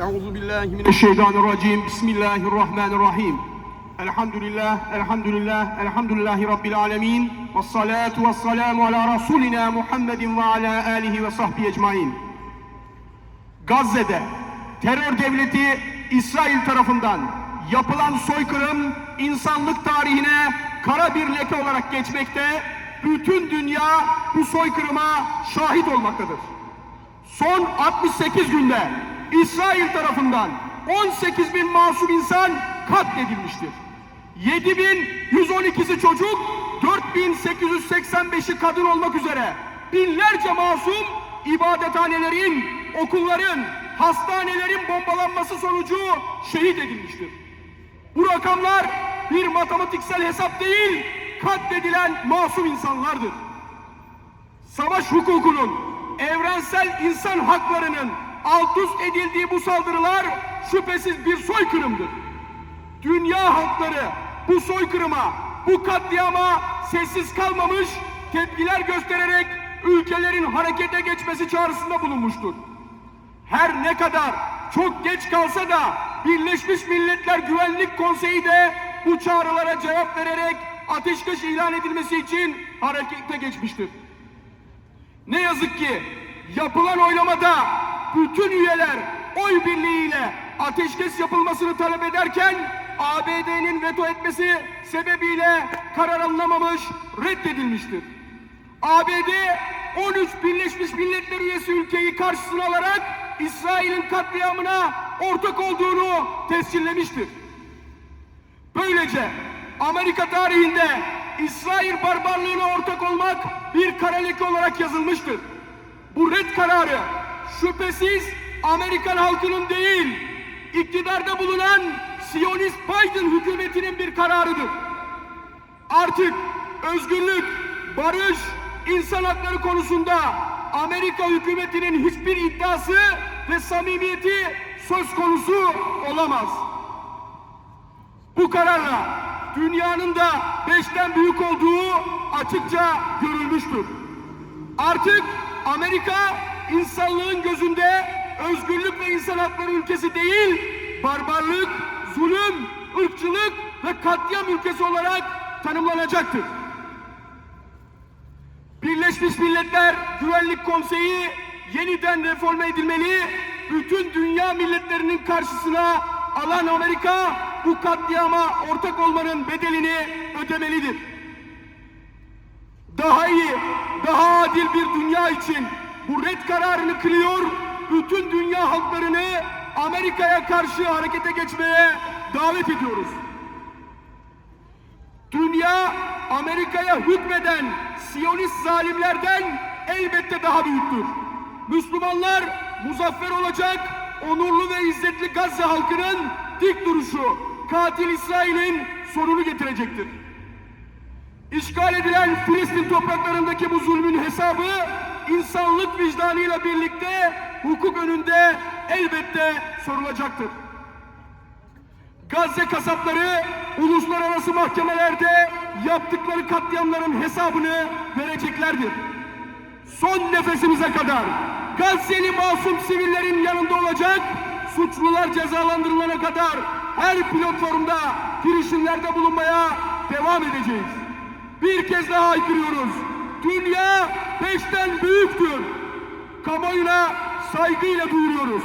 Euzu billahi mineşşeytanirracim. Bismillahirrahmanirrahim. Elhamdülillah, elhamdülillah, elhamdülillahi rabbil alamin. Ves salatu ves selamu ala rasulina Muhammedin ve ala alihi ve sahbihi ecmaîn. Gazze'de terör devleti İsrail tarafından yapılan soykırım insanlık tarihine kara bir leke olarak geçmekte. Bütün dünya bu soykırıma şahit olmaktadır. Son 68 günde İsrail tarafından 18 bin masum insan katledilmiştir. 7112'si çocuk, 4885'i kadın olmak üzere binlerce masum ibadethanelerin, okulların, hastanelerin bombalanması sonucu şehit edilmiştir. Bu rakamlar bir matematiksel hesap değil, katledilen masum insanlardır savaş hukukunun, evrensel insan haklarının alt üst edildiği bu saldırılar şüphesiz bir soykırımdır. Dünya halkları bu soykırıma, bu katliama sessiz kalmamış, tepkiler göstererek ülkelerin harekete geçmesi çağrısında bulunmuştur. Her ne kadar çok geç kalsa da Birleşmiş Milletler Güvenlik Konseyi de bu çağrılara cevap vererek ateşkes ilan edilmesi için harekete geçmiştir. Ne yazık ki yapılan oylamada bütün üyeler oy birliğiyle ateşkes yapılmasını talep ederken ABD'nin veto etmesi sebebiyle karar alınamamış, reddedilmiştir. ABD 13 Birleşmiş Milletler üyesi ülkeyi karşısına alarak İsrail'in katliamına ortak olduğunu tescillemiştir. Böylece Amerika tarihinde İsrail barbarlığına ortak olmak bir kara olarak yazılmıştır. Bu red kararı şüphesiz Amerikan halkının değil, iktidarda bulunan Siyonist Biden hükümetinin bir kararıdır. Artık özgürlük, barış, insan hakları konusunda Amerika hükümetinin hiçbir iddiası ve samimiyeti söz konusu olamaz. Bu kararla dünyanın da beşten büyük olduğu açıkça görülmüştür. Artık Amerika insanlığın gözünde özgürlük ve insan hakları ülkesi değil, barbarlık, zulüm, ırkçılık ve katliam ülkesi olarak tanımlanacaktır. Birleşmiş Milletler Güvenlik Konseyi yeniden reforme edilmeli, bütün dünya milletlerinin karşısına alan Amerika bu katliama ortak olmanın bedelini ödemelidir. Daha iyi, daha adil bir dünya için bu red kararını kılıyor, bütün dünya halklarını Amerika'ya karşı harekete geçmeye davet ediyoruz. Dünya Amerika'ya hükmeden Siyonist zalimlerden elbette daha büyüktür. Müslümanlar muzaffer olacak, onurlu ve izzetli Gazze halkının dik duruşu katil İsrail'in sonunu getirecektir. İşgal edilen Filistin topraklarındaki bu zulmün hesabı insanlık vicdanıyla birlikte hukuk önünde elbette sorulacaktır. Gazze kasapları uluslararası mahkemelerde yaptıkları katliamların hesabını vereceklerdir. Son nefesimize kadar Gazze'li masum sivillerin yanında olacak, suçlular cezalandırılana kadar her platformda girişimlerde bulunmaya devam edeceğiz. Bir kez daha haykırıyoruz. Dünya beşten büyüktür. Kamuoyuna saygıyla duyuruyoruz.